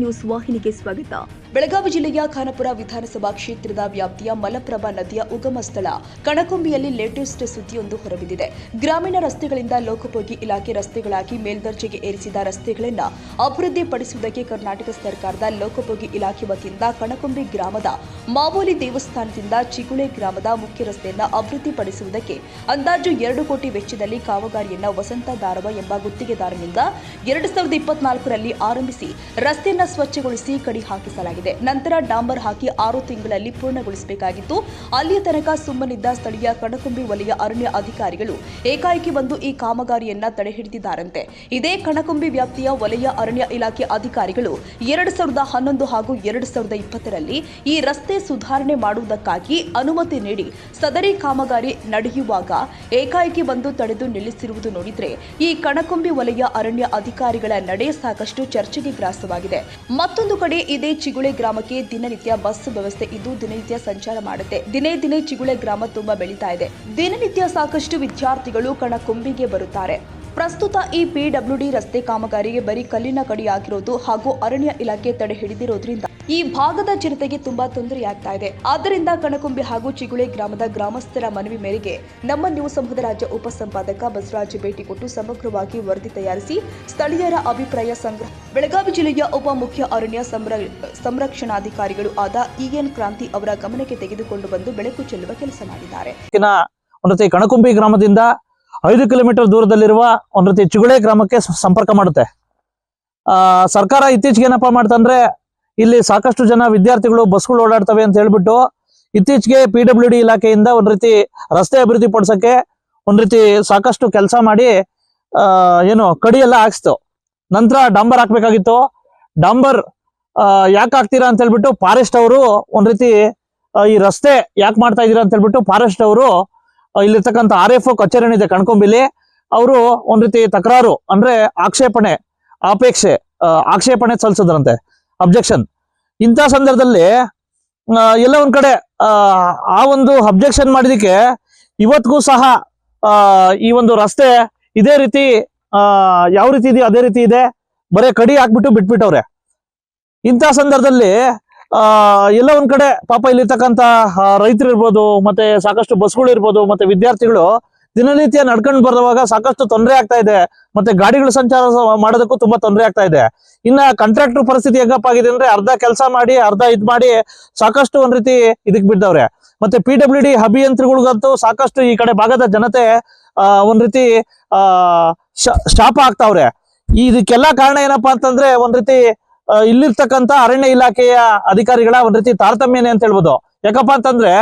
News ವಾಹಿನಿಗೆ ಸ್ವಾಗತ. ಬೆಳಗಾವಿ ಜಿಲ್ಲೆಯ ಖಾನಾಪುರ ವಿಧಾನಸಭಾ ಕ್ಷೇತ್ರದ ವ್ಯಾಪ್ತಿಯ ಮಲಪ್ರಭಾ ನದಿಯ ಉಗಮ ಸ್ಥಳ ಕಣಕೊಂಬಿಯಲ್ಲಿ ಲೇಟೆಸ್ಟ್ ಸುದ್ದಿಯೊಂದು ಹೊರಬಿದ್ದಿದೆ. ಗ್ರಾಮೀಣ ರಸ್ತೆಗಳಿಂದ ಲೋಕೋಪಯೋಗಿ ಇಲಾಖೆ ರಸ್ತೆಗಳಾಗಿ ಮೇಲ್ದರ್ಜೆಗೆ ಏರಿಸಿದ ರಸ್ತೆಗಳನ್ನು ಅಭಿವೃದ್ಧಿಪಡಿಸುವುದಕ್ಕೆ ಕರ್ನಾಟಕ ಸರ್ಕಾರದ ಲೋಕೋಪಯೋಗಿ ಇಲಾಖೆ ವತಿಯಿಂದ ಕಣಕೊಂಬಿ ಗ್ರಾಮದ ಮಾವೋಲಿ ದೇವಸ್ಥಾನದಿಂದ ಚಿಗುಳೆ ಗ್ರಾಮದ ಮುಖ್ಯ ರಸ್ತೆಯನ್ನು ಅಭಿವೃದ್ಧಿಪಡಿಸುವುದಕ್ಕೆ ಅಂದಾಜು ಎರಡು ಕೋಟಿ ವೆಚ್ಚದಲ್ಲಿ ಕಾಮಗಾರಿಯನ್ನು ವಸಂತ ದಾರವ ಎಂಬ ಗುತ್ತಿಗೆದಾರನಿಂದ ಎರಡು ಸಾವಿರದ ಇಪ್ಪತ್ನಾಲ್ಕರಲ್ಲಿ ಆರಂಭಿಸಿ ರಸ್ತೆಯನ್ನ ಸ್ವಚ್ಛಗೊಳಿಸಿ ಕಡಿ ಹಾಕಿಸಲಾಗಿದೆ. ನಂತರ ಡಾಂಬರ್ ಹಾಕಿ ಆರು ತಿಂಗಳಲ್ಲಿ ಪೂರ್ಣಗೊಳಿಸಬೇಕಾಗಿತ್ತು. ಅಲ್ಲಿಯ ತನಕ ಸುಮ್ಮನಿದ್ದ ಸ್ಥಳೀಯ ಕಣಕುಂಬಿ ವಲಯ ಅರಣ್ಯ ಅಧಿಕಾರಿಗಳು ಏಕಾಏಕಿ ಬಂದು ಈ ಕಾಮಗಾರಿಯನ್ನ ತಡೆಹಿಡಿದಿದ್ದಾರಂತೆ. ಇದೇ ಕಣಕುಂಬಿ ವ್ಯಾಪ್ತಿಯ ವಲಯ ಅರಣ್ಯ ಇಲಾಖೆ ಅಧಿಕಾರಿಗಳು ಎರಡು ಸಾವಿರದ ಹನ್ನೊಂದು ಹಾಗೂ ಎರಡು ಸಾವಿರದ ಇಪ್ಪತ್ತರಲ್ಲಿ ಈ ರಸ್ತೆ ಸುಧಾರಣೆ ಮಾಡುವುದಕ್ಕಾಗಿ ಅನುಮತಿ ನೀಡಿ ಸದರಿ ಕಾಮಗಾರಿ ನಡೆಯುವಾಗ ಏಕಾಏಕಿ ಬಂದು ತಡೆದು ನಿಲ್ಲಿಸಿರುವುದು ನೋಡಿದ್ರೆ ಈ ಕಣಕುಂಬಿ ವಲಯ ಅರಣ್ಯ ಅಧಿಕಾರಿಗಳ ನಡೆ ಸಾಕಷ್ಟು ಚರ್ಚೆಗೆ ಗ್ರಾಸವಾಗಿದೆ. ಮತ್ತೊಂದು ಕಡೆ ಇದೇ ಚಿಗುಳೆ ಗ್ರಾಮಕ್ಕೆ ದಿನನಿತ್ಯ ಬಸ್ ವ್ಯವಸ್ಥೆ ಇದ್ದು ದಿನನಿತ್ಯ ಸಂಚಾರ ಮಾಡುತ್ತೆ. ದಿನೇ ದಿನೇ ಚಿಗುಳೆ ಗ್ರಾಮ ತುಂಬಾ ಬೆಳೀತಾ ಇದೆ. ದಿನನಿತ್ಯ ಸಾಕಷ್ಟು ವಿದ್ಯಾರ್ಥಿಗಳು ಕಣಕುಂಬಿಗೆ ಬರುತ್ತಾರೆ. ಪ್ರಸ್ತುತ ಈ ಪಿಡಬ್ಲ್ಯೂಡಿ ರಸ್ತೆ ಕಾಮಗಾರಿಗೆ ಬರೀ ಕಲ್ಲಿನ ಕಡಿಯಾಗಿರೋದು ಹಾಗೂ ಅರಣ್ಯ ಇಲಾಖೆ ತಡೆ ಹಿಡಿದಿರೋದ್ರಿಂದ ಈ ಭಾಗದ ಜನತೆಗೆ ತುಂಬಾ ತೊಂದರೆಯಾಗ್ತಾ ಇದೆ. ಆದ್ದರಿಂದ ಕಣಕುಂಬಿ ಹಾಗೂ ಚಿಗುಳೆ ಗ್ರಾಮದ ಗ್ರಾಮಸ್ಥರ ಮನವಿ ಮೇರೆಗೆ ನಮ್ಮ ನ್ಯೂಸ್ ಸಮೂಹದ ರಾಜ್ಯ ಉಪಸಂಪಾದಕ ಬಸವರಾಜ್ ಭೇಟಿ ಕೊಟ್ಟು ಸಮಗ್ರವಾಗಿ ವರದಿ ತಯಾರಿಸಿ ಸ್ಥಳೀಯರ ಅಭಿಪ್ರಾಯ ಸಂಗ್ರಹ ಬೆಳಗಾವಿ ಜಿಲ್ಲೆಯ ಉಪ ಮುಖ್ಯ ಅರಣ್ಯ ಸಂರ- ಸಂರಕ್ಷಣಾಧಿಕಾರಿಗಳು ಆದ ಇಎನ್ ಕ್ರಾಂತಿ ಅವರ ಗಮನಕ್ಕೆ ತೆಗೆದುಕೊಂಡು ಬಂದು ಬೆಳಕು ಚೆಲ್ಲುವ ಕೆಲಸ ಮಾಡಿದ್ದಾರೆ. ಕಣಕುಂಬಿ ಗ್ರಾಮದಿಂದ ಐದು ಕಿಲೋಮೀಟರ್ ದೂರದಲ್ಲಿರುವ ಒಂದು ರೀತಿ ಚಿಗುಳೆ ಗ್ರಾಮಕ್ಕೆ ಸಂಪರ್ಕ ಮಾಡುತ್ತೆ. ಸರ್ಕಾರ ಇತ್ತೀಚೆಗೆ ಏನಪ್ಪಾ ಮಾಡ್ತಂದ್ರೆ ಇಲ್ಲಿ ಸಾಕಷ್ಟು ಜನ ವಿದ್ಯಾರ್ಥಿಗಳು ಬಸ್ಗಳು ಓಡಾಡ್ತವೆ ಅಂತ ಹೇಳ್ಬಿಟ್ಟು ಇತ್ತೀಚೆಗೆ ಪಿ ಡಬ್ಲ್ಯೂ ಡಿ ಇಲಾಖೆಯಿಂದ ಒಂದ್ ರೀತಿ ರಸ್ತೆ ಅಭಿವೃದ್ಧಿ ಪಡಿಸಕ್ಕೆ ಒಂದ್ ರೀತಿ ಸಾಕಷ್ಟು ಕೆಲಸ ಮಾಡಿ ಏನು ಕಡಿ ಎಲ್ಲ ಹಾಕ್ಸ್ತು. ನಂತರ ಡಾಂಬರ್ ಹಾಕ್ಬೇಕಾಗಿತ್ತು. ಡಾಂಬರ್ ಯಾಕೆ ಹಾಕ್ತೀರಾ ಅಂತ ಹೇಳ್ಬಿಟ್ಟು ಫಾರೆಸ್ಟ್ ಅವರು ಒಂದ್ ರೀತಿ ಈ ರಸ್ತೆ ಯಾಕೆ ಮಾಡ್ತಾ ಇದೀರಾ ಅಂತ ಹೇಳ್ಬಿಟ್ಟು ಫಾರೆಸ್ಟ್ ಅವರು ಇಲ್ಲಿರ್ತಕ್ಕಂಥ ಆರ್ ಎಫ್ ಕಚೇರಿ ಏನಿದೆ ಕಣ್ಕೊಂಬಿಲಿ ಅವರು ಒಂದ್ ರೀತಿ ತಕರಾರು ಅಂದ್ರೆ ಆಕ್ಷೇಪಣೆ, ಅಪೇಕ್ಷೆ ಆಕ್ಷೇಪಣೆ ಸಲ್ಲಿಸಿದ್ರಂತೆ. ಅಬ್ಜೆಕ್ಷನ್ ಇಂಥ ಸಂದರ್ಭದಲ್ಲಿ ಎಲ್ಲ ಒಂದ್ ಕಡೆ ಆ, ಒಂದು ಅಬ್ಜೆಕ್ಷನ್ ಮಾಡಿದಕ್ಕೆ ಇವತ್ತಿಗೂ ಸಹ ಈ ಒಂದು ರಸ್ತೆ ಇದೇ ರೀತಿ ಯಾವ ರೀತಿ ಇದೆಯೋ ಅದೇ ರೀತಿ ಇದೆ ಬರೇ ಕಡಿ ಹಾಕ್ಬಿಟ್ಟು ಬಿಟ್ಬಿಟ್ಟವ್ರೆ. ಇಂಥ ಸಂದರ್ಭದಲ್ಲಿ ಎಲ್ಲ ಒಂದ್ ಕಡೆ ಪಾಪ ಇಲ್ಲಿರ್ತಕ್ಕಂತ ರೈತರು ಇರ್ಬೋದು ಮತ್ತೆ ಸಾಕಷ್ಟು ಬಸ್ಗಳು ಇರ್ಬೋದು ಮತ್ತೆ ವಿದ್ಯಾರ್ಥಿಗಳು ದಿನನಿತ್ಯ ನಡ್ಕೊಂಡು ಬರುವಾಗ ಸಾಕಷ್ಟು ತೊಂದರೆ ಆಗ್ತಾ ಇದೆ. ಮತ್ತೆ ಗಾಡಿಗಳು ಸಂಚಾರ ಮಾಡೋದಕ್ಕೂ ತುಂಬಾ ತೊಂದರೆ ಆಗ್ತಾ ಇದೆ. ಇನ್ನ ಕಾಂಟ್ರಾಕ್ಟರ್ ಪರಿಸ್ಥಿತಿ ಹೆಂಗಪ್ಪ ಆಗಿದೆ ಅಂದ್ರೆ ಅರ್ಧ ಕೆಲಸ ಮಾಡಿ, ಅರ್ಧ ಇದ್ ಮಾಡಿ ಸಾಕಷ್ಟು ಒಂದ್ ರೀತಿ ಇದಕ್ ಬಿದ್ದವ್ರೆ. ಮತ್ತೆ ಪಿ ಡಬ್ಲ್ಯೂ ಡಿ ಅಭಿಯಂತ್ರಿಗಳಿಗಂತೂ ಸಾಕಷ್ಟು ಈ ಕಡೆ ಭಾಗದ ಜನತೆ ಒಂದ್ ರೀತಿ, ಆ ಶಾಪ ಆಗ್ತಾವ್ರೆ. ಇದಕ್ಕೆಲ್ಲ ಕಾರಣ ಏನಪ್ಪಾ ಅಂತಂದ್ರೆ ಒಂದ್ ರೀತಿ ಇಲ್ಲಿರ್ತಕ್ಕಂತ ಅರಣ್ಯ ಇಲಾಖೆಯ ಅಧಿಕಾರಿಗಳ ಒಂದ್ ರೀತಿ ತಾರತಮ್ಯನೇ ಅಂತ ಹೇಳ್ಬೋದು. ಯಾಕಪ್ಪ ಅಂತಂದ್ರೆ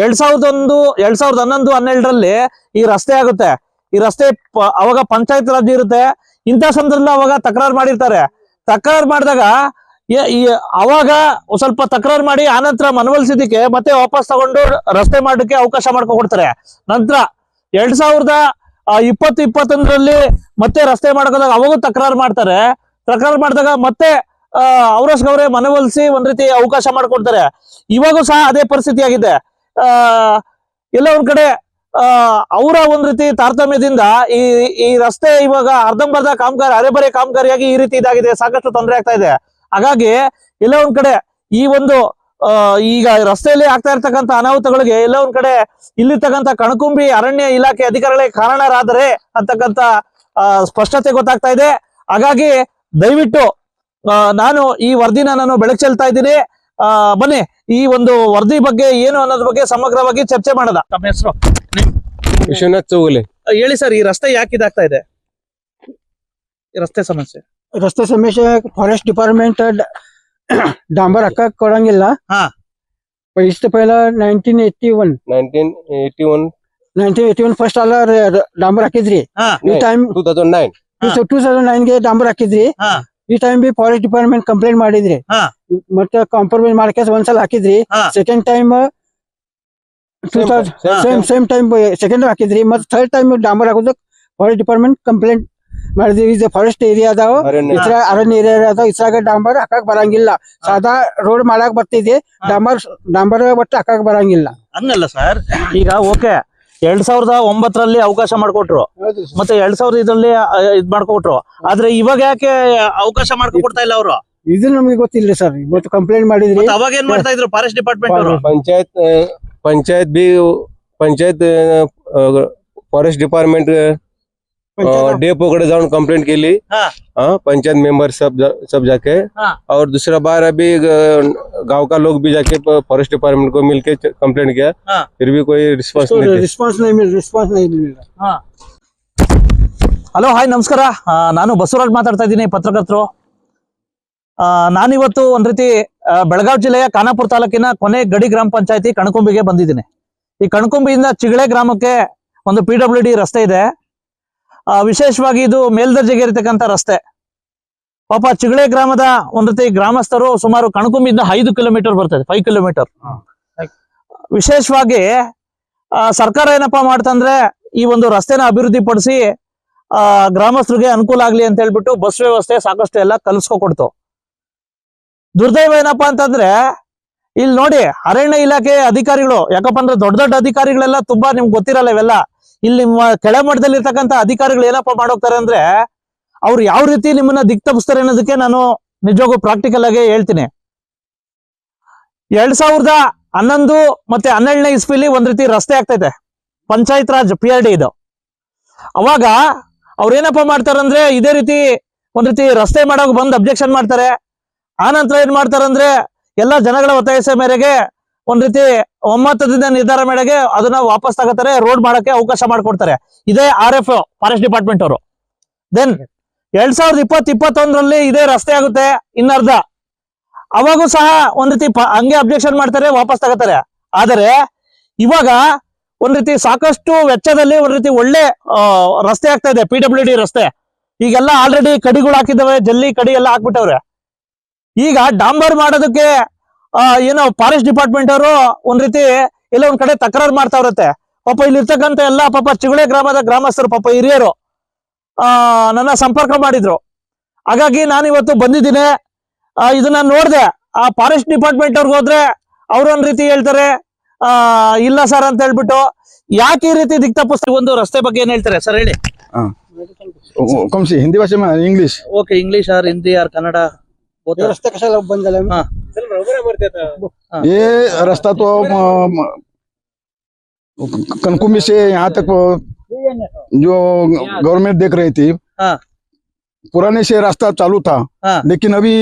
ಎರಡ್ ಸಾವಿರದ ಒಂದು ಎರಡ್ ಸಾವಿರದ ಹನ್ನೊಂದು, ಹನ್ನೆರಡರಲ್ಲಿ ಈ ರಸ್ತೆ ಆಗುತ್ತೆ. ಈ ರಸ್ತೆ ಅವಾಗ ಪಂಚಾಯತ್ ರಾಜ್ ಇರುತ್ತೆ. ಇಂಥ ಸಂದರ್ಭದಲ್ಲಿ ಅವಾಗ ತಕರಾರು ಮಾಡಿರ್ತಾರೆ. ತಕರಾರು ಮಾಡಿದಾಗ ಅವಾಗ ಸ್ವಲ್ಪ ತಕರಾರು ಮಾಡಿ ಆನಂತರ ಮನವೊಲಿಸಿದಕ್ಕೆ ಮತ್ತೆ ವಾಪಸ್ ತಗೊಂಡು ರಸ್ತೆ ಮಾಡಕ್ಕೆ ಅವಕಾಶ ಮಾಡ್ಕೊಡ್ತಾರೆ. ನಂತರ ಎರಡ್ ಸಾವಿರದ ಇಪ್ಪತ್ತು, ಇಪ್ಪತ್ತೊಂದರಲ್ಲಿ ಮತ್ತೆ ರಸ್ತೆ ಮಾಡ್ಕೊಂಡಾಗ ಅವಾಗೂ ತಕರಾರು ಮಾಡ್ತಾರೆ. ತಕರಾರು ಮಾಡಿದಾಗ ಮತ್ತೆ ಅವರಸ್ಗವ್ರೆ ಮನವೊಲಿಸಿ ಒಂದ್ ರೀತಿ ಅವಕಾಶ ಮಾಡಿಕೊಡ್ತಾರೆ. ಇವಾಗೂ ಸಹ ಅದೇ ಪರಿಸ್ಥಿತಿ ಆಗಿದೆ. ಆ, ಎಲ್ಲ ಒಂದ್ ಕಡೆ ಅವರ ಒಂದ್ ರೀತಿ ತಾರತಮ್ಯದಿಂದ ಈ ಈ ರಸ್ತೆ ಇವಾಗ ಅರ್ಧಂಬರ್ಧ ಕಾಮಗಾರಿ, ಅರೆಬರೆ ಕಾಮಗಾರಿಯಾಗಿ ಈ ರೀತಿ ಇದಾಗಿದೆ. ಸಾಕಷ್ಟು ತೊಂದರೆ ಆಗ್ತಾ ಇದೆ. ಹಾಗಾಗಿ ಎಲ್ಲ ಒಂದ್ ಕಡೆ ಈ ಒಂದು ಈಗ ರಸ್ತೆಯಲ್ಲಿ ಆಗ್ತಾ ಇರ್ತಕ್ಕಂಥ ಅನಾಹುತಗಳಿಗೆ ಎಲ್ಲ ಒಂದ್ ಕಡೆ ಇಲ್ಲಿರ್ತಕ್ಕಂಥ ಕಣಕುಂಬಿ ಅರಣ್ಯ ಇಲಾಖೆ ಅಧಿಕಾರಿಗಳೇ ಕಾರಣರಾದರೆ ಅಂತಕ್ಕಂಥ ಸ್ಪಷ್ಟತೆ ಗೊತ್ತಾಗ್ತಾ ಇದೆ. ಹಾಗಾಗಿ ದಯವಿಟ್ಟು ನಾನು ಈ ವರದಿನ ನಾನು ಬೆಳಕು ಚೆಲ್ತಾ ಇದ್ದೀನಿ. ಬನ್ನಿ ಈ ಒಂದು ವರದಿ ಬಗ್ಗೆ ಏನು ಅನ್ನೋದ್ರ ಬಗ್ಗೆ ಸಮಗ್ರವಾಗಿ ಚರ್ಚೆ ಮಾಡೋಣ. ತಮ್ಮ ಹೆಸರು? ವಿಶ್ವನಾಥ್ ಚೌಗಲೆ. ಹೇಳಿ ಸರ್ ಈ ರಸ್ತೆ ಯಾಕೆ ಇದಾಗ್ತಾ ಇದೆ? ಈ ರಸ್ತೆ ಸಮಸ್ಯೆ. ರಸ್ತೆ ಸಮಸ್ಯೆ ಫಾರೆಸ್ಟ್ ಡಿಪಾರ್ಟ್ಮೆಂಟ್ ಡಾಂಬರ್ ಹಾಕಕ್ ಕೊಡಂಗಿಲ್ಲ. ಹಾ. ಇಷ್ಟು ಪೈಲ nineteen eighty one nineteen eighty one nineteen eighty one first ಅಲ್ಲ ಡಾಂಬರ್ ಹಾಕಿದ್ರಿ. ಈ time two thousand nine. Two thousand ನೈನ್ಗೆ ಡಾಂಬರ್ ಹಾಕಿದ್ರಿ. ಹಾ. ಈ time B forest department complaint ಮಾಡಿದ್ರಿ. ಹಾ. ಮತ್ತೆ ಕಾಂಪ್ರಮೈಸ್ ಮಾಡ್ಕೆ ಒಂದ್ಸಲ ಹಾಕಿದ್ರಿ. Second time two same same time second ಹಾಕಿದ್ರಿ. ಮತ್ತೆ ಥರ್ಡ್ ಟೈಮ್ ಡಾಂಬರ್ ಹಾಕೋದಕ್ ಫಾರೆಸ್ಟ್ ಡಿಪಾರ್ಟ್ಮೆಂಟ್ ಕಂಪ್ಲೇಂಟ್ ಮಾಡಿದ್ರಿ ಇದು ಫಾರೆಸ್ಟ್ ಏರಿಯಾ ಅದಾವ. ಇತರ ಅರಣ್ಯ ಏರಿಯಾ ಅದಾವ. ಇಸ್ರಾಗ ಡಾಂಬರ್ ಹಾಕಕ್ ಬರಂಗಿಲ್ಲ. ಸಾದಾ ರೋಡ್ ಮಾಡಕ್ ಬರ್ತಿದೆ. ಡಾಂಬರ್ ಡಾಂಬರ್ ಒಟ್ಟು ಹಾಕಕ್ ಬರಂಗಿಲ್ಲ. ಹಂಗಲ್ಲ ಸರ್ ಈಗ ಓಕೆ ಎರಡ್ ಸಾವಿರದ ಒಂಬತ್ತರಲ್ಲಿ ಅವಕಾಶ ಮಾಡ್ಕೊಟ್ರು. ಮತ್ತೆ ಎರಡ್ ಸಾವಿರದ ಇದರಲ್ಲಿ ಇದ್ ಮಾಡ್ಕೊಟ್ರು. ಆದ್ರೆ ಇವಾಗ ಯಾಕೆ ಅವಕಾಶ ಮಾಡ್ಕೊಡ್ತಾ ಇಲ್ಲ ಅವರು? ಇದು ನಮ್ಗೆ ಗೊತ್ತಿಲ್ಲ ಸರ್. ಇವತ್ತು ಕಂಪ್ಲೇಂಟ್ ಮಾಡಿದ್ರಿ. ಅವಾಗ ಏನ್ ಮಾಡ್ತಾ ಇದ್ರು ಫಾರೆಸ್ಟ್ ಡಿಪಾರ್ಟ್ಮೆಂಟ್ ಅವರು? Panchayat panchayat B panchayat forest department forest department panchayat- day पकडे जाऊन कंप्लेंट केली हाँ. हाँ पंचायत मेंबर सब जा- सब जाके हाँ. और दूसरा बार अभी अ, गांव का लोग भी जाके फॉरेस्ट डिपार्टमेंट को मिलके कंप्लेंट किया हाँ. फिर भी कोई रिस्पांस तो नहीं थे। रिस्पांस नहीं मिल रिस्पांस नहीं मिल रहा ಹಲೋ ಹಾಯ್ ನಮಸ್ಕಾರ ಆ, ನಾನು ಬಸವರಾಜ್ ಮಾತಾಡ್ತಾ ಇದ್ದೀನಿ ಪತ್ರಕರ್ತರು ಆ, ನಾನಿವತ್ತು ಒಂದ್ ರೀತಿ ಆ, ಬೆಳಗಾವಿ ಜಿಲ್ಲೆಯ ಖಾನಾಪುರ ತಾಲೂಕಿನ ಕೊನೆ ಗಡಿ ಗ್ರಾಮ ಪಂಚಾಯತಿ ಕಣಕುಂಬಿಗೆ ಬಂದಿದ್ದೀನಿ ಈ ಕಣಕುಂಬಿಯಿಂದ ಚಿಗಳೆ ಗ್ರಾಮಕ್ಕೆ ಒಂದು ಪಿ ಡಬ್ಲ್ಯೂ ಡಿ ರಸ್ತೆ ಇದೆ ಆ, ವಿಶೇಷವಾಗಿ ಇದು ಮೇಲ್ದರ್ಜೆಗೆ ಇರತಕ್ಕಂತ ರಸ್ತೆ. ಪಾಪ ಚಿಗಳೆ ಗ್ರಾಮದ ಒಂದತಿ ಗ್ರಾಮಸ್ಥರು ಸುಮಾರು ಕಣಕುಂಬಿಂದ ಐದು ಕಿಲೋಮೀಟರ್ ಬರ್ತದೆ ಫೈವ್ ಕಿಲೋಮೀಟರ್. ವಿಶೇಷವಾಗಿ ಆ, ಸರ್ಕಾರ ಏನಪ್ಪಾ ಮಾಡ್ತಂದ್ರೆ ಈ ಒಂದು ರಸ್ತೆನ ಅಭಿವೃದ್ಧಿ ಪಡಿಸಿ ಆ ಗ್ರಾಮಸ್ಥರಿಗೆ ಅನುಕೂಲ ಆಗ್ಲಿ ಅಂತ ಹೇಳ್ಬಿಟ್ಟು ಬಸ್ ವ್ಯವಸ್ಥೆ ಸಾಕಷ್ಟು ಎಲ್ಲ ಕಲ್ಸ್ಕೊಕೊಡ್ತು. ದುರ್ದೈವ ಏನಪ್ಪಾ ಅಂತಂದ್ರೆ ಇಲ್ಲಿ ನೋಡಿ ಅರಣ್ಯ ಇಲಾಖೆ ಅಧಿಕಾರಿಗಳು ಯಾಕಪ್ಪ ಅಂದ್ರೆ ದೊಡ್ಡ ದೊಡ್ಡ ಅಧಿಕಾರಿಗಳೆಲ್ಲ ತುಂಬಾ ನಿಮ್ಗೆ ಗೊತ್ತಿರಲ್ಲ ಇವೆಲ್ಲ. ಇಲ್ಲಿ ನಿಮ್ಮ ಕೆಳಮಟ್ಟದಲ್ಲಿ ಇರ್ತಕ್ಕಂಥ ಅಧಿಕಾರಿಗಳು ಏನಪ್ಪಾ ಮಾಡೋಗ್ತಾರೆ ಅಂದ್ರೆ ಅವ್ರು ಯಾವ ರೀತಿ ನಿಮ್ಮನ್ನ ದಿಕ್ ತಪ್ಪಿಸ್ತಾರೆ ಅನ್ನೋದಕ್ಕೆ ನಾನು ನಿಜವಾಗೂ ಪ್ರಾಕ್ಟಿಕಲ್ ಆಗಿ ಹೇಳ್ತೀನಿ. ಎರಡ್ ಸಾವಿರದ ಹನ್ನೊಂದು ಮತ್ತೆ ಹನ್ನೆರಡನೇ ಇಸ್ವಿಲಿ ಒಂದ್ ರೀತಿ ರಸ್ತೆ ಆಗ್ತೈತೆ. Panchayat Raj P R D ಇದು. ಅವಾಗ ಅವ್ರೇನಪ್ಪ ಮಾಡ್ತಾರಂದ್ರೆ ಇದೇ ರೀತಿ ಒಂದ್ ರೀತಿ ರಸ್ತೆ ಮಾಡೋಕ್ ಬಂದ್ ಅಬ್ಜೆಕ್ಷನ್ ಮಾಡ್ತಾರೆ. ಆ ನಂತರ ಏನ್ ಮಾಡ್ತಾರಂದ್ರೆ ಎಲ್ಲಾ ಜನಗಳ ಒತ್ತಾಯಸ ಮೇರೆಗೆ ಒಂದ್ ರೀತಿ ಒಮ್ಮತದಿಂದ ನಿರ್ಧಾರ ಮೇಡಗೆ ಅದನ್ನ ವಾಪಸ್ ತಗೋತಾರೆ ರೋಡ್ ಮಾಡಕ್ಕೆ ಅವಕಾಶ ಮಾಡ್ಕೊಡ್ತಾರೆ. ಇದೇ ಆರ್ ಎಫ್ ಫಾರೆಸ್ಟ್ ಡಿಪಾರ್ಟ್ಮೆಂಟ್ ಅವರು. ದೆನ್ ಎರಡ್ ಸಾವಿರದ ಇಪ್ಪತ್ ಇಪ್ಪತ್ತೊಂದರಲ್ಲಿ ಇದೇ ರಸ್ತೆ ಆಗುತ್ತೆ, ಇನ್ನರ್ಧ. ಅವಾಗೂ ಸಹ ಒಂದ್ ರೀತಿ ಹಂಗೆ ಅಬ್ಜೆಕ್ಷನ್ ಮಾಡ್ತಾರೆ, ವಾಪಸ್ ತಗೋತಾರೆ. ಆದರೆ ಇವಾಗ ಒಂದ್ ರೀತಿ ಸಾಕಷ್ಟು ವೆಚ್ಚದಲ್ಲಿ ಒಂದ್ ರೀತಿ ಒಳ್ಳೆ ರಸ್ತೆ ಆಗ್ತಾ ಇದೆ ಪಿ ಡಬ್ಲ್ಯೂ ಡಿ ರಸ್ತೆ. ಈಗೆಲ್ಲ ಆಲ್ರೆಡಿ ಕಡಿಗಳು ಹಾಕಿದ್ದಾವೆ, ಜಲ್ಲಿ ಕಡಿ ಎಲ್ಲ ಹಾಕ್ಬಿಟ್ಟವ್ರೆ. ಈಗ ಡಾಂಬರ್ ಮಾಡೋದಕ್ಕೆ ಏನೋ ಫಾರೆಸ್ಟ್ ಡಿಪಾರ್ಟ್ಮೆಂಟ್ ಅವರು ಒಂದ್ ರೀತಿ ಎಲ್ಲ ಒಂದ್ ಕಡೆ ತಕರಾರು ಮಾಡ್ತಾ ಇರತ್ತೆ. ಪಾಪ ಇಲ್ಲಿರ್ತಕ್ಕಂಥ ಎಲ್ಲಾ ಪಾಪ ಚಿಗುಳೆ ಗ್ರಾಮದ ಗ್ರಾಮಸ್ಥರು ಪಾಪ ಹಿರಿಯರು ಆ ನನ್ನ ಸಂಪರ್ಕ ಮಾಡಿದ್ರು. ಹಾಗಾಗಿ ನಾನು ಇವತ್ತು ಬಂದಿದ್ದೀನಿ. ಇದನ್ನ ನೋಡ್ದೆ. ಆ ಫಾರೆಸ್ಟ್ ಡಿಪಾರ್ಟ್ಮೆಂಟ್ ಅವ್ರಿಗೆ ಹೋದ್ರೆ ಅವ್ರೊಂದ್ ರೀತಿ ಹೇಳ್ತಾರೆ ಆ ಇಲ್ಲ ಸರ್ ಅಂತ ಹೇಳ್ಬಿಟ್ಟು. ಯಾಕೆ ಈ ರೀತಿ ದಿಕ್ತ ಪುಸ್ತಕ ಒಂದು ರಸ್ತೆ ಬಗ್ಗೆ ಏನ್ ಹೇಳ್ತಾರೆ ಸರ್ ಹೇಳಿ? ಕಮ್ಸಿ ಹಿಂದಿ ಭಾಷೆ English okay English or Hindi or Kannada ये रास्ता कशाला बंद झाला हाँ. ये रास्ता तो म- म- कनकुंबी से यहाँ तक जो गवर्नमेंट देख रही थी हाँ. पुराने से रास्ता चालू था हाँ. लेकिन अभी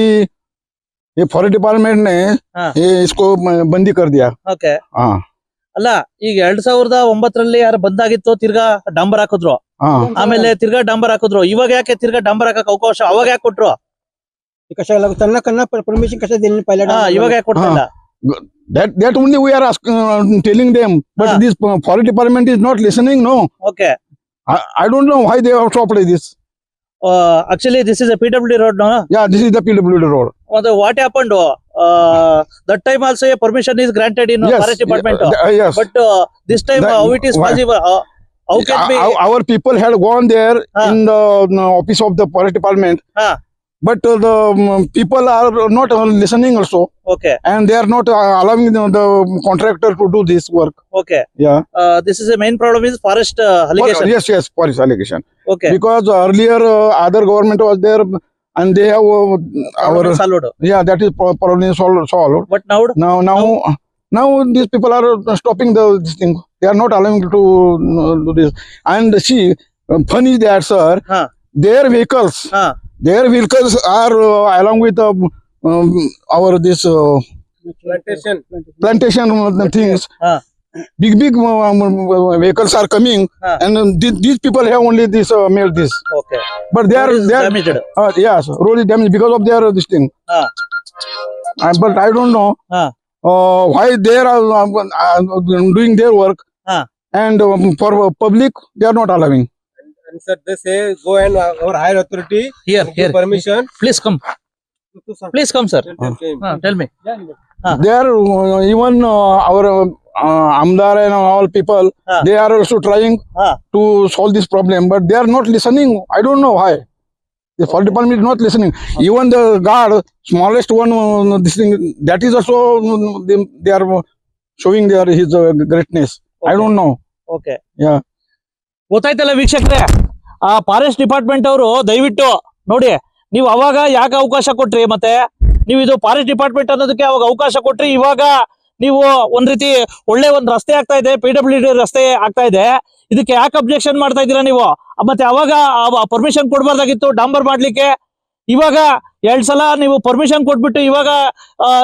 ये फॉरेस्ट डिपार्टमेंट ने हाँ. ये इसको म- बंदी कर दिया ಓಕೆ हाँ ಅಲ್ಲ ಈಗ ಎರಡ್ ಸಾವಿರದ ಒಂಬತ್ತರಲ್ಲಿ ಯಾರು ಬಂದಾಗಿತ್ತು ತಿರ್ಗಾ ಡಾಂಬರ್ ಹಾಕಿದ್ರು हाँ ಆಮೇಲೆ ತಿರ್ಗಾ ಡಾಂಬರ್ ಹಾಕಿದ್ರು ಇವಾಗ ಯಾಕೆ ತಿರ್ಗಾ ಡಾಂಬರ್ ಹಾಕಕ್ ಅವಕಾಶ ಅವಾಗ ಯಾಕೆ ಕೊಟ್ರು that that only we are ask, uh, telling them but huh. this uh, forest department is not listening no okay i, I don't know why they have stopped this uh, actually this is a pwd road no yeah this is the pwd road well, what happened uh, that time also a permission is granted in yes, forest department uh, yes but uh, this time that, how it is possible uh, how can our, be... our people had gone there huh. in the, in office of the forest department huh. but uh, the um, people are not listening also. Okay. And they are not uh, allowing the, the, contractor to do this work. Okay. Yeah. Uh, this is the main problem is forest uh, allegation. For, yes yes forest allegation. Okay. Because earlier uh, other government was there and they have uh, our yeah that is problem solved, solved. But now now now now these people are stopping the this thing. They are not allowing to uh, do this. And see uh, funny that sir huh. their vehicles huh their vehicles are uh, along with uh, um, um our this uh, plantation plantation things. Uh. Big big um, um, vehicles are coming, uh. and th these people have only this uh, made this. Okay. But they are they are damaged. Uh, yes, really damaged because of their uh, this thing. Uh. Uh, but I don't know uh. Uh, why they are uh, doing their work, uh. and um, for public they are not allowing. And sir, they say go and uh, our higher authority Here, give here. permission. Please come. Please come, sir. Tell ah, tell me. Yeah. Ah. They are uh, even uh, our uh, Amdar and all people. Ah. They are also trying to solve this problem, but they are not listening. I don't know why. The fire department is not listening. Even the guard, smallest one, uh, this thing that is also uh, they, they are showing their his uh, greatness. I don't know. Okay. Yeah. ಗೊತ್ತಾಯ್ತಲ್ಲ ವೀಕ್ಷಕರೇ? ಆ forest department ಅವರು ದಯವಿಟ್ಟು ನೋಡಿ, ನೀವು ಅವಾಗ ಯಾಕೆ ಅವಕಾಶ ಕೊಟ್ರಿ ಮತ್ತೆ? ನೀವು ಇದು ಫಾರೆಸ್ಟ್ ಡಿಪಾರ್ಟ್ಮೆಂಟ್ ಅನ್ನೋದಕ್ಕೆ ಅವಾಗ ಅವಕಾಶ ಕೊಟ್ರಿ, ಇವಾಗ ನೀವು ಒಂದ್ ರೀತಿ ಒಳ್ಳೆ ಒಂದ್ ರಸ್ತೆ ಆಗ್ತಾ ಇದೆ ಪಿ ಡಬ್ಲ್ಯೂ ರಸ್ತೆ ಆಗ್ತಾ ಇದೆ. ಇದಕ್ಕೆ ಯಾಕೆ ಅಬ್ಜೆಕ್ಷನ್ ಮಾಡ್ತಾ ಇದ್ದೀರಾ ನೀವು? ಮತ್ತೆ ಅವಾಗ ಪರ್ಮಿಷನ್ ಕೊಡ್ಬಾರ್ದಾಗಿತ್ತು, ಡಾಂಬರ್ ಮಾಡ್ಲಿಕ್ಕೆ. ಇವಾಗ ಎರಡ್ ಸಲ ನೀವು ಪರ್ಮಿಷನ್ ಕೊಟ್ಬಿಟ್ಟು ಇವಾಗ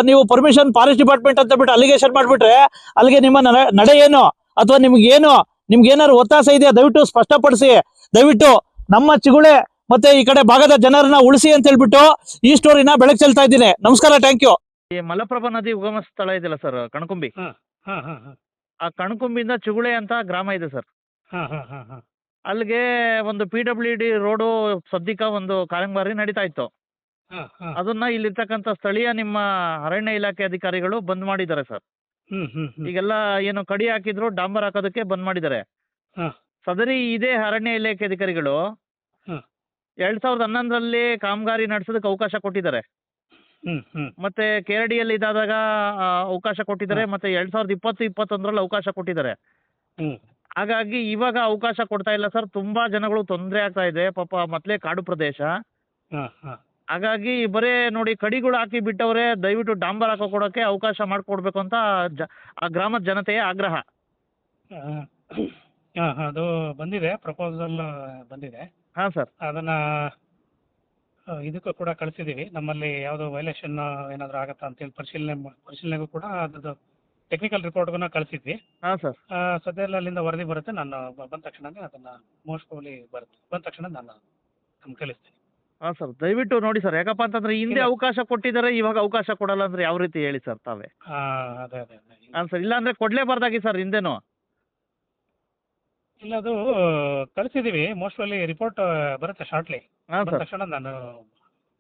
ನೀವು ಪರ್ಮಿಷನ್ ಫಾರೆಸ್ಟ್ ಡಿಪಾರ್ಟ್ಮೆಂಟ್ ಅಂತ ಬಿಟ್ಟು ಅಲಿಗೇಷನ್ ಮಾಡ್ಬಿಟ್ರೆ, ಅಲ್ಲಿಗೆ ನಿಮ್ಮ ನಡೆ ಏನು? ಅಥವಾ ನಿಮ್ಗೆ ಏನು ನಿಮ್ಗೆ ಏನಾದ್ರು ಒತ್ತಾಸೆ ಇದೆಯಾ? ದಯವಿಟ್ಟು ಸ್ಪಷ್ಟಪಡಿಸಿ. ದಯವಿಟ್ಟು ನಮ್ಮ ಚಿಗುಳೆ ಮತ್ತೆ ಈ ಕಡೆ ಭಾಗದ ಜನರನ್ನ ಉಳಿಸಿ ಅಂತ ಹೇಳ್ಬಿಟ್ಟು ಈ ಸ್ಟೋರಿನ ಬೆಳಕು ಚೆಲ್ತಾ ಇದ್ದೀನಿ. ನಮಸ್ಕಾರ ಥ್ಯಾಂಕ್ ಯು ಈ ಮಲಪ್ರಭಾ ನದಿ ಉಗಮ ಸ್ಥಳ ಇದೆಯಲ್ಲ ಸರ್ ಕಣಕುಂಬಿ? ಹಾ ಹಾ ಹಾ ಆ ಕಣಕುಂಬಿಯಿಂದ ಚಿಗುಳೆ ಅಂತ ಗ್ರಾಮ ಇದೆ ಸರ್. ಹಾ ಹಾ ಹಾ ಹಾ. ಅಲ್ಲಿಗೆ ಒಂದು ಪಿ ಡಬ್ಲ್ಯೂ ಡಿ ರೋಡು ಸದ್ಯಕ್ಕ ಒಂದು ಕಾರಂಬಾರಿ ನಡೀತಾ ಇತ್ತು. ಅದನ್ನ ಇಲ್ಲಿರ್ತಕ್ಕಂಥ ಸ್ಥಳೀಯ ನಿಮ್ಮ ಅರಣ್ಯ ಇಲಾಖೆ ಅಧಿಕಾರಿಗಳು ಬಂದ್ ಮಾಡಿದ್ದಾರೆ ಸರ್. ಈಗೆಲ್ಲ ಏನು ಕಡಿ ಹಾಕಿದ್ರು ಡಾಂಬರ್ ಹಾಕೋದಕ್ಕೆ ಬಂದ್ ಮಾಡಿದ್ದಾರೆ. ಸದರಿ ಇದೇ ಅರಣ್ಯ ಇಲಾಖೆ ಅಧಿಕಾರಿಗಳು. ಎರಡ್ ಸಾವಿರದ ಹನ್ನೊಂದರಲ್ಲಿ ಕಾಮಗಾರಿ ನಡೆಸೋದಕ್ಕೆ ಅವಕಾಶ ಕೊಟ್ಟಿದ್ದಾರೆ. ಹ್ಮ್ ಹ್ಮ್. ಮತ್ತೆ ಕೆರಡಿಯಲ್ಲಿ ಇದಾದಾಗ ಅವಕಾಶ ಕೊಟ್ಟಿದ್ದಾರೆ ಮತ್ತೆ ಎರಡ್ ಸಾವಿರದ ಇಪ್ಪತ್ತು ಇಪ್ಪತ್ತೊಂದರಲ್ಲಿ ಅವಕಾಶ ಕೊಟ್ಟಿದ್ದಾರೆ. ಹಾಗಾಗಿ ಇವಾಗ ಅವಕಾಶ ಕೊಡ್ತಾ ಇಲ್ಲ ಸರ್. ತುಂಬಾ ಜನಗಳು ತೊಂದರೆ ಆಗ್ತಾ ಇದೆ. ಪಾಪ ಮತ್ತೆ ಕಾಡು ಪ್ರದೇಶ. ಹಾಗಾಗಿ ಬರೇ ನೋಡಿ ಕಡಿಗಳು ಹಾಕಿ ಬಿಟ್ಟವ್ರೆ ದಯವಿಟ್ಟು ಡಾಂಬರ್ ಹಾಕೋ ಕೊಡೋಕೆ ಅವಕಾಶ ಮಾಡಿಕೊಡ್ಬೇಕು ಅಂತ ಜ ಆ ಗ್ರಾಮದ ಜನತೆಯ ಆಗ್ರಹ. ಹಾ ಹಾ, ಅದು ಬಂದಿದೆ ಪ್ರಪೋಸಲ್ ಬಂದಿದೆ. ಹಾಂ ಸರ್. ಅದನ್ನ ಇದಕ್ಕೂ ಕೂಡ ಕಳಿಸಿದ್ದೀವಿ ನಮ್ಮಲ್ಲಿ ಯಾವುದೋ ವೈಲೇಷನ್ ಏನಾದರೂ ಆಗತ್ತಾ ಅಂತೇಳಿ ಪರಿಶೀಲನೆ ಪರಿಶೀಲನೆಗೂ ಕೂಡ ಅದ್ರದ್ದು ಟೆಕ್ನಿಕಲ್ ರಿಪೋರ್ಟ್ಗೂ ಕಳಿಸಿದ್ವಿ. ಹಾ ಸರ್. ಸದ್ಯದಲ್ಲಿ ಅಲ್ಲಿಂದ ವರದಿ ಬರುತ್ತೆ. ನಾನು ಬ- ಬಂದ ತಕ್ಷಣನೇ ಅದನ್ನ ಮೋಸ್ಟ್ ಪ್ರಾಬಲಿ ಬರುತ್ತೆ. ಬಂದ ತಕ್ಷಣ ನಾನು ನಿಮ್ಗೆ ಕಳಿಸ್ತೀನಿ. ಹಾ ಸರ್ ದಯವಿಟ್ಟು ನೋಡಿ ಸರ್ ಯಾಕಪ್ಪ ಅಂತಂದ್ರೆ ಹಿಂದೆ ಅವಕಾಶ ಕೊಟ್ಟಿದ್ದಾರೆ ಇವಾಗ ಅವಕಾಶ ಕೊಡಲ್ಲ ಅಂದ್ರೆ ಯಾವ ರೀತಿ ಹೇಳಿ ಸರ್ ತಾವೇ? ಆ, ಅದೇ ಅದೇ ಅದೇ. ಹಾ ಸರ್ ಇಲ್ಲ ಅಂದ್ರೆ ಕೊಡ್ಲೇಬಾರ್ದಾಗಿ ಸರ್ ಹಿಂದೆನು? ಇಲ್ಲ ಅದು ಕಳಿಸಿದೀವಿ. ರಿಪೋರ್ಟ್ ಬರುತ್ತೆ ಶಾರ್ಟ್ಲಿ ಹಾ ಬಂದ ಸರ್. ತಕ್ಷಣ ನಾನು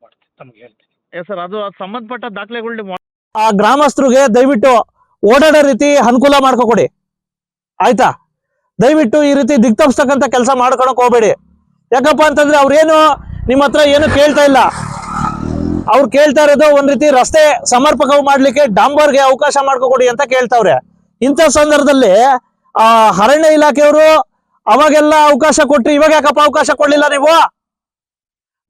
ಮಾಡ್ತೀನಿ ತಮಗೆ ಹೇಳ್ತೀನಿ. ಎಸ್ ಸರ್ ಅದು ಅದ್ ಸಂಬಂಧಪಟ್ಟ ದಾಖಲೆಗಳು ಆ ಗ್ರಾಮಸ್ಥರಿಗೆ ದಯವಿಟ್ಟು ಓಡಾಡೋ ರೀತಿ ಅನುಕೂಲ ಮಾಡ್ಕೊಕೊಡಿ. ಆಯ್ತಾ? ದಯವಿಟ್ಟು ಈ ರೀತಿ ದಿಕ್ತಪ್ಸ್ತಕ್ಕಂಥ ಕೆಲಸ ಮಾಡ್ಕೊಳಕ್ ಹೋಗ್ಬೇಡಿ. ಯಾಕಪ್ಪ ಅಂತಂದ್ರೆ ಅವ್ರೇನು ನಿಮ್ಮ ಹತ್ರ ಏನು ಕೇಳ್ತಾ ಇಲ್ಲ. ಅವ್ರು ಕೇಳ್ತಾ ಇರೋದು ಒಂದ್ ರೀತಿ ರಸ್ತೆ ಸಮರ್ಪಕ ಮಾಡ್ಲಿಕ್ಕೆ ಡಾಂಬರ್ಗೆ ಅವಕಾಶ ಮಾಡ್ಕೊಡಿ ಅಂತ ಕೇಳ್ತಾವ್ರೆ. ಇಂಥ ಸಂದರ್ಭದಲ್ಲಿ, ಆ, ಅರಣ್ಯ ಇಲಾಖೆಯವರು ಅವಾಗೆಲ್ಲ ಅವಕಾಶ ಕೊಟ್ರಿ, ಇವಾಗ ಯಾಕಪ್ಪ ಅವಕಾಶ ಕೊಡ್ಲಿಲ್ಲ ನೀವು?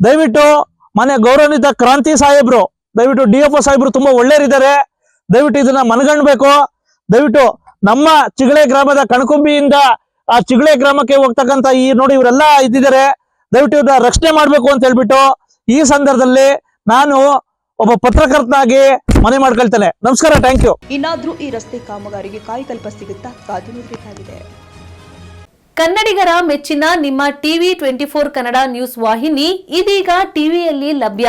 ದಯವಿಟ್ಟು ಮನೆ ಗೌರವಾನ್ವಿತ ಕ್ರಾಂತಿ ಸಾಹೇಬ್ರು, ದಯವಿಟ್ಟು ಡಿ ಎಫ್ ಒ ಸಾಹೇಬ್ರು ತುಂಬಾ ಒಳ್ಳೆಯರಿದ್ದಾರೆ. ದಯವಿಟ್ಟು ಇದನ್ನ ಮನಗಂಡ್ಬೇಕು. ದಯವಿಟ್ಟು ನಮ್ಮ ಚಿಗಳೆ ಗ್ರಾಮದ ಕಣಕುಂಬಿಯಿಂದ, ಆ ಚಿಗಳೆ ಗ್ರಾಮಕ್ಕೆ ಹೋಗ್ತಕ್ಕಂತ ಈ ನೋಡಿ ಇವರೆಲ್ಲ ಇದ್ದಿದ್ದಾರೆ. ದಯವಿಟ್ಟು ಇವ್ರನ್ನ ರಕ್ಷಣೆ ಮಾಡಬೇಕು ಅಂತ ಹೇಳ್ಬಿಟ್ಟು ಈ ಸಂದರ್ಭದಲ್ಲಿ ನಾನು ಒಬ್ಬ ಪತ್ರಕರ್ತನಾಗಿ ಮನೆ ಮಾಡ್ಕೊಳ್ತೇನೆ. ನಮಸ್ಕಾರ ಥ್ಯಾಂಕ್ ಯು ಇನ್ನಾದ್ರೂ ಈ ರಸ್ತೆ ಕಾಮಗಾರಿಗೆ ಕಾಯಕಲ್ಪ ಸಿಗುತ್ತಾ? ಕಾದು ನೋಡಬೇಕಾಗಿದೆ ಕನ್ನಡಿಗರ ಮೆಚ್ಚಿನ ನಿಮ್ಮ TV twenty four Kannada news ವಾಹಿನಿ ಇದೀಗ ಟಿವಿಯಲ್ಲಿ ಲಭ್ಯ.